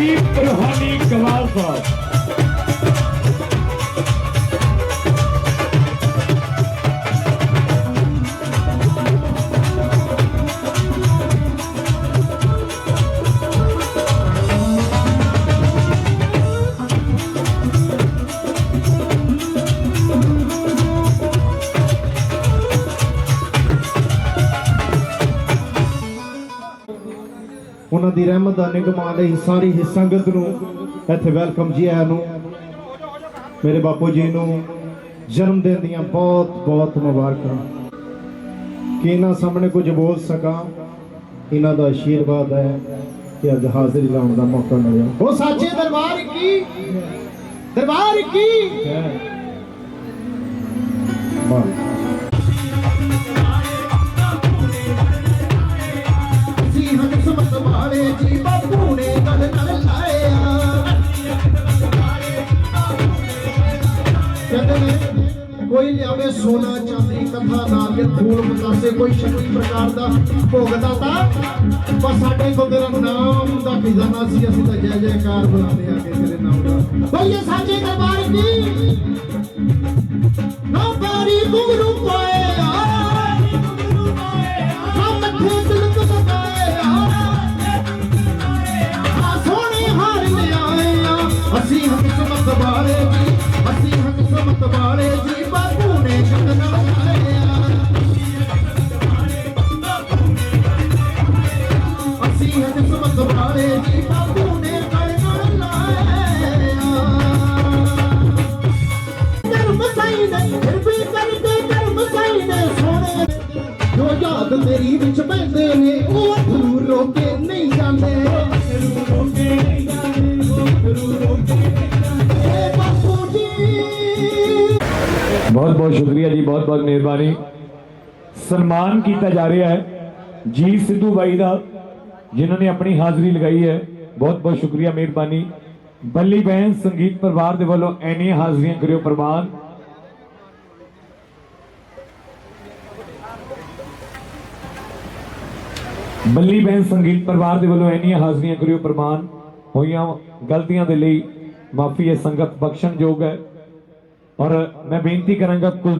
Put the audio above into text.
Deep Rohani Kamal Fah. ਉਹਨਾਂ ਦੀ ਰਹਿਮਤ ਦਾ ਨਿਗਮਾਂ ਲਈ ਸਾਰੀ ਸੰਗਤ ਨੂੰ ਇੱਥੇ ਵੈਲਕਮ ਜੀ ਆਇਆਂ ਨੂੰ। ਮੇਰੇ ਬਾਪੂ ਜੀ ਨੂੰ ਜਨਮ ਦਿਨ ਦੀਆਂ ਬਹੁਤ ਬਹੁਤ ਮੁਬਾਰਕਾਂ। ਕਿ ਇਹਨਾਂ ਸਾਹਮਣੇ ਕੁਝ ਬੋਲ ਸਕਾਂ ਇਹਨਾਂ ਦਾ ਆਸ਼ੀਰਵਾਦ ਹੈ ਕਿ ਅੱਜ ਹਾਜ਼ਰੀ ਲਾਉਣ ਦਾ ਮੌਕਾ ਮਿਲਿਆ। ਉਹ ਸਾਚੇ ਦਰਬਾਰ ਕੀ? ਦਰਬਾਰ ਕੀ? ਵਾਹ। ਵਾਲੇ ਬਾਪੂ ਨੇ ਗੱਲ ਨਾਲ ਲਾਇਆ ਕਹਿੰਦੇ ਨੇ, ਕੋਈ ਲਿਆਵੇ ਸੋਨਾ ਚਾਂਦੀ ਕਥਾ ਨਾਲ ਫੂਲ ਮਤਾਸੇ, ਕੋਈ ਸ਼ਕਤੀ ਪ੍ਰਕਾਰ ਦਾ ਭੋਗਦਾ ਤਾਂ ਬਸ ਸਾਡੇ ਕੋਲ ਤੇਰਾ ਨਾਮ ਦਾ ਖਜ਼ਾਨਾ ਸੀ, ਅਸੀਂ ਤਾਂ ਜੈ ਜੈਕਾਰ ਬੁਲਾਉਂਦੇ ਆ ਕੇ ਤੇਰੇ ਨਾਮ ਦਾ। ਬੋਲੇ ਸਾਚੇ ਦਰਬਾਰ ਦੀ ਨਾ ਬਾਰੀ ਗੁਰੂ ਪਾਇਆ ਯਾਦ ਤੇਰੀ ਵਿੱਚ ਪੈਂਦੇ ਨੇ ਉਹ ਅਥਰੂ ਰੋਕੇ ਨਹੀਂ ਜਾਂਦੇ ਏ ਬਾਪੂ ਜੀ ਬਹੁਤ ਬਹੁਤ ਸ਼ੁਕਰੀਆ ਜੀ ਬਹੁਤ ਬਹੁਤ ਮਿਹਰਬਾਨੀ ਸਨਮਾਨ ਕੀਤਾ ਜਾ ਰਿਹਾ ਹੈ ਜੀ ਸਿੱਧੂ ਬਾਈ ਦਾ ਜਿਨ੍ਹਾਂ ਨੇ ਆਪਣੀ ਹਾਜ਼ਰੀ ਲਗਾਈ ਹੈ, ਬਹੁਤ ਬਹੁਤ ਸ਼ੁਕਰੀਆ ਮਿਹਰਬਾਨੀ। ਬੱਲੀ ਬਹਿਨ ਸੰਗੀਤ ਪਰਿਵਾਰ ਦੇ ਵੱਲੋਂ ਐਨੀਆਂ ਹਾਜ਼ਰੀਆਂ ਕਰਿਓ ਪ੍ਰਵਾਨ ਬੱਲੀ ਬਹਿਨ ਸੰਗੀਤ ਪਰਿਵਾਰ ਦੇ ਵੱਲੋਂ ਐਨੀਆਂ ਹਾਜ਼ਰੀਆਂ ਕਰਿਓ ਪ੍ਰਵਾਨ ਹੋਈਆਂ ਗਲਤੀਆਂ ਦੇ ਲਈ ਮਾਫੀ ਹੈ, ਸੰਗਤ ਬਖਸ਼ਣਯੋਗ ਹੈ। ਔਰ ਮੈਂ ਬੇਨਤੀ ਕਰਾਂਗਾ ਕੁਲ